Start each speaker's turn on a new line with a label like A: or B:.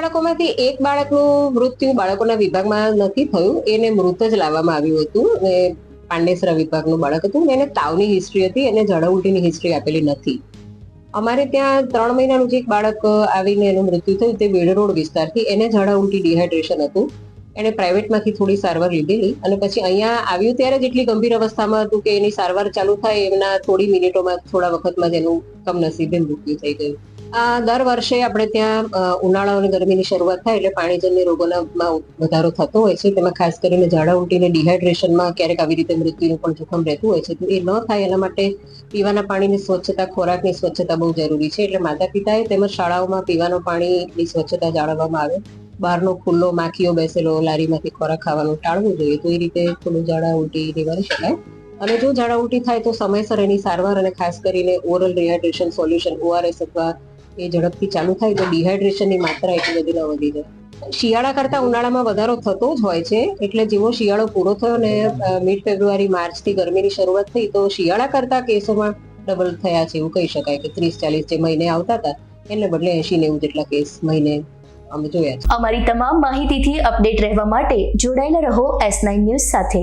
A: બાળકોમાંથી એક બાળકનું મૃત્યુ બાળકોના વિભાગમાં નથી થયું. એને મૃત જ લાવવામાં આવ્યું હતું એ પાંડેસરા વિભાગનું બાળક હતું એને તાવની હિસ્ટ્રી હતી, એને ઝાડા ઉલટીની હિસ્ટ્રી આપેલી નથી. અમારે ત્યાં ત્રણ મહિનાનું જે એક બાળક આવીને એનું મૃત્યુ થયું તે બેડ રોડ વિસ્તારથી એને ઝાડા ઉલટી ડિહાઇડ્રેશન હતું. એને પ્રાઇવેટમાંથી થોડી સારવાર લીધેલી અને પછી અહીંયા આવ્યું ત્યારે જેટલી ગંભીર અવસ્થામાં હતું કે એની સારવાર ચાલુ થાય એમના થોડી મિનિટોમાં, થોડા વખતમાં જ એનું કમનસીબે મૃત્યુ થઈ ગયું. આ દર વર્ષે આપણે ત્યાં ઉનાળા અને ગરમીની શરૂઆત થાય એટલે પાણીજન્ય રોગોના વધારો થતો હોય છે. તેમાં ખાસ કરીને ઝાડા ઉલટીને ડિહાઇડ્રેશનમાં ક્યારેક આવી રીતે મૃત્યુનું પણ જોખમ રહેતું હોય છે. તો એ ન થાય એના માટે પીવાના પાણીની સ્વચ્છતા, ખોરાકની સ્વચ્છતા બહુ જરૂરી છે. એટલે માતા પિતાએ તેમજ શાળાઓમાં પીવાનું પાણીની સ્વચ્છતા જાળવવામાં આવે. બહારનો ખુલ્લો માખીઓ બેસેલો, લારીમાંથી ખોરાક ખાવાનું ટાળવું જોઈએ. તો એ રીતે થોડું ઝાડા ઉલટી નિવારી શકાય. અને જો ઝાડા ઉલટી થાય તો સમયસર એની સારવાર અને ખાસ કરીને ઓરલ રિહાઇડ્રેશન સોલ્યુશન ઓઆરએસ અથવા એ ઝડપથી ચાલુ થાય તો ડિહાઇડ્રેશનની માત્રા એટલી બધી ન વધી જાય. શિયાળા કરતા ઉનાળામાં વધારો થતો જ હોય છે, એટલે જેવો શિયાળો પૂરો થયો ને મિડ ફેબ્રુઆરી માર્ચથી ગરમીની શરૂઆત થઈ, તો શિયાળા કરતા કેસોમાં ડબલ થયા છે એવું કહી શકાય કે ત્રીસ, ચાલીસ જે મહિને આવતા હતા, એને બદલે એસી નેવું જેટલા કેસ મહિને અમે જોયા છે.
B: અમારી તમામ માહિતીથી અપડેટ રહેવા માટે જોડાયેલા રહો એસ નાઇન ન્યૂઝ સાથે.